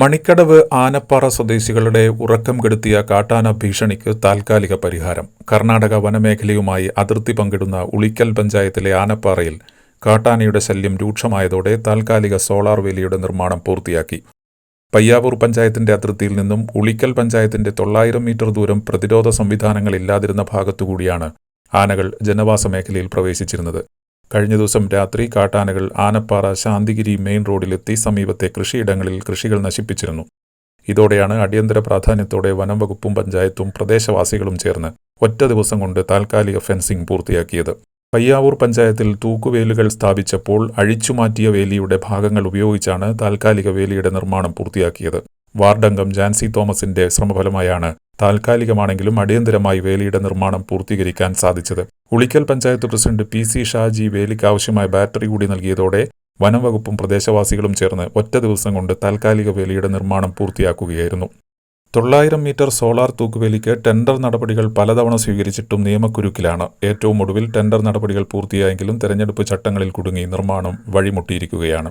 മണിക്കടവ് ആനപ്പാറ സ്വദേശികളുടെ ഉറക്കം കെടുത്തിയ കാട്ടാന ഭീഷണിക്ക് താൽക്കാലിക പരിഹാരം. കർണാടക വനമേഖലയുമായി അതിർത്തി പങ്കിടുന്ന ഉളിക്കൽ പഞ്ചായത്തിലെ ആനപ്പാറയിൽ കാട്ടാനയുടെ ശല്യം രൂക്ഷമായതോടെ താൽക്കാലിക സോളാർ വേലിയുടെ നിർമ്മാണം പൂർത്തിയാക്കി. പയ്യാവൂർ പഞ്ചായത്തിന്റെ അതിർത്തിയിൽ നിന്നും ഉളിക്കൽ പഞ്ചായത്തിന്റെ തൊള്ളായിരം മീറ്റർ ദൂരം പ്രതിരോധ സംവിധാനങ്ങളില്ലാതിരുന്ന ഭാഗത്തുകൂടിയാണ് ആനകൾ ജനവാസ മേഖലയിൽ പ്രവേശിച്ചിരുന്നത്. കഴിഞ്ഞ ദിവസം രാത്രി കാട്ടാനകൾ ആനപ്പാറ ശാന്തിഗിരി മെയിൻ റോഡിലെത്തി സമീപത്തെ കൃഷിയിടങ്ങളിൽ കൃഷികൾ നശിപ്പിച്ചിരുന്നു. ഇതോടെയാണ് അടിയന്തര പ്രാധാന്യത്തോടെ വനം വകുപ്പും പഞ്ചായത്തും പ്രദേശവാസികളും ചേർന്ന് ഒറ്റ ദിവസം കൊണ്ട് താൽക്കാലിക ഫെൻസിംഗ് പൂർത്തിയാക്കിയത്. പയ്യാവൂർ പഞ്ചായത്തിൽ തൂക്കുവേലുകൾ സ്ഥാപിച്ചപ്പോൾ അഴിച്ചുമാറ്റിയ വേലിയുടെ ഭാഗങ്ങൾ ഉപയോഗിച്ചാണ് താൽക്കാലിക വേലിയുടെ നിർമ്മാണം പൂർത്തിയാക്കിയത്. വാർഡംഗം ജാൻസി തോമസിന്റെ ശ്രമഫലമായാണ് താൽക്കാലികമാണെങ്കിലും അടിയന്തരമായി വേലിയുടെ നിർമ്മാണം പൂർത്തീകരിക്കാൻ സാധിച്ചത്. Ulikkal panchayat president P C Shaji വേലിക്ക് ആവശ്യമായ ബാറ്ററി കൂടി നൽകിയതോടെ വനംവകുപ്പും പ്രദേശവാസികളും ചേർന്ന് ഒറ്റ ദിവസം കൊണ്ട് താൽക്കാലിക വേലിയുടെ നിർമ്മാണം പൂർത്തിയാക്കുകയായിരുന്നു. തൊള്ളായിരം മീറ്റർ സോളാർ തൂക്കുവേലിക്ക് ടെൻഡർ നടപടികൾ പലതവണ സ്വീകരിച്ചിട്ടും നിയമക്കുരുക്കിലാണ്. ഏറ്റവും ഒടുവിൽ ടെൻഡർ നടപടികൾ പൂർത്തിയായെങ്കിലും തെരഞ്ഞെടുപ്പ് ചട്ടങ്ങളിൽ കുടുങ്ങി നിർമ്മാണം വഴിമുട്ടിയിരിക്കുകയാണ്.